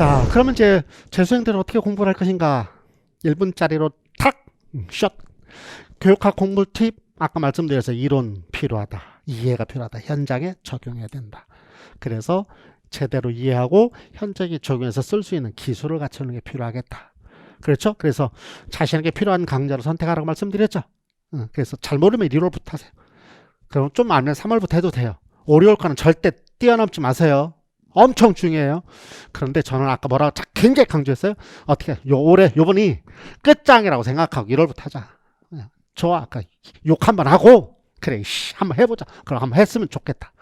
자, 그러면 이제 재수생들은 어떻게 공부를 할 것인가? 1분짜리로 탁! 음, 샷! 교육학 공부 팁, 아까 말씀드려서 이론 필요하다. 이해가 필요하다. 현장에 적용해야 된다. 그래서 제대로 이해하고 현장에 적용해서 쓸 수 있는 기술을 갖추는 게 필요하겠다. 그렇죠? 그래서 자신에게 필요한 강좌를 선택하라고 말씀드렸죠. 응, 그래서 잘 모르면 1월부터 하세요. 그럼 좀 알면 3월부터 해도 돼요. 5, 6월과는 절대 뛰어넘지 마세요. 엄청 중요해요. 그런데 저는 아까 뭐라고 자- 굉장히 강조했어요. 어떻게 요 올해 요번이 끝장이라고 생각하고 1월부터 하자. 좋아. 아까 욕 한번 하고 그래 씨 한번 해보자. 그럼 한번 했으면 좋겠다.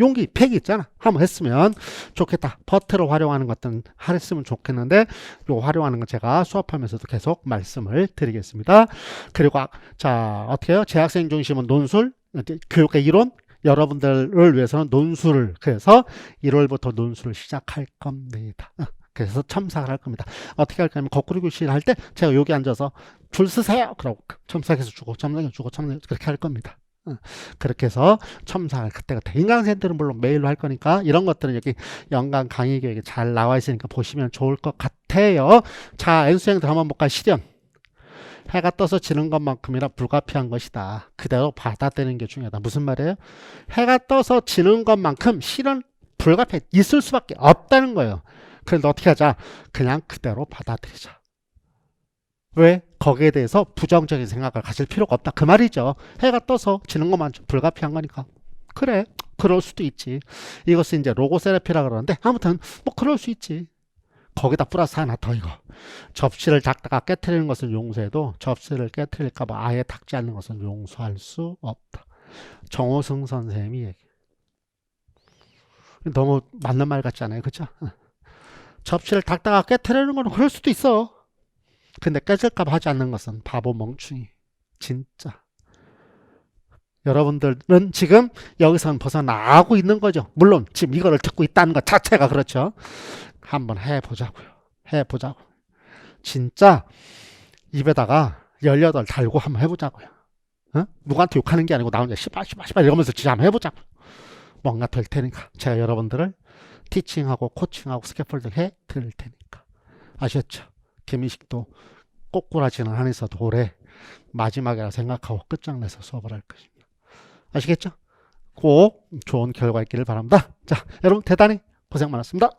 용기 팩이 있잖아. 한번 했으면 좋겠다. 버트를 활용하는 것들은 했으면 좋겠는데 요 활용하는 건 제가 수업하면서도 계속 말씀을 드리겠습니다. 그리고 아- 자 어떻게 해요? 재학생 중심은 논술, 교육의 이론, 여러분들을 위해서는 논술을 그래서 1월부터 논술을 시작할 겁니다. 어, 그래서 첨삭을 할 겁니다. 어떻게 할 거냐면 거꾸로 교실 할 때 제가 여기 앉아서 줄 서세요. 그러고 첨삭해서 주고 첨삭해서 주고 첨삭해서 그렇게 할 겁니다. 어, 그렇게 해서 첨삭을 돼. 인강생들은 물론 메일로 할 거니까 이런 것들은 여기 연간 강의 계획에 잘 나와 있으니까 보시면 좋을 것 같아요. 자, N수생들 한번 볼까요? 실현. 해가 떠서 지는 것만큼이나 불가피한 것이다. 그대로 받아들이는 게 중요하다. 무슨 말이에요? 해가 떠서 지는 것만큼 실은 불가피해 있을 수밖에 없다는 거예요. 그런데 어떻게 하자? 그냥 그대로 받아들이자. 왜? 거기에 대해서 부정적인 생각을 가질 필요가 없다. 그 말이죠. 해가 떠서 지는 것만 좀 불가피한 거니까. 그래. 그럴 수도 있지. 이것은 이제 로고세라피라 그러는데 아무튼 뭐 그럴 수 있지. 거기다 플러스 하나 더 이거. 접시를 닦다가 깨트리는 것을 용서해도 접시를 깨트릴까봐 아예 닦지 않는 것은 용서할 수 없다. 정호승 선생님이 얘기. 너무 맞는 말 같지 않아요? 그죠? 접시를 닦다가 깨트리는 건 그럴 수도 있어. 근데 깨질까봐 하지 않는 것은 바보 멍충이. 진짜. 여러분들은 지금 여기서는 벗어나고 있는 거죠. 물론 지금 이거를 듣고 있다는 것 자체가 그렇죠. 한번 해보자고요. 해보자고. 진짜 입에다가 18 달고 한번 해보자고요. 어? 누구한테 욕하는 게 아니고 나 혼자 씨발 씨발 씨발 이러면서 진짜 한번 해보자고. 뭔가 될 테니까 제가 여러분들을 티칭하고 코칭하고 스캐폴딩 해 드릴 테니까. 아셨죠? 김희식도 꼬꾸라지는 한에서도 올해 마지막이라 생각하고 끝장내서 수업을 할 것입니다. 아시겠죠? 꼭 좋은 결과 있기를 바랍니다. 자, 여러분 대단히 고생 많았습니다.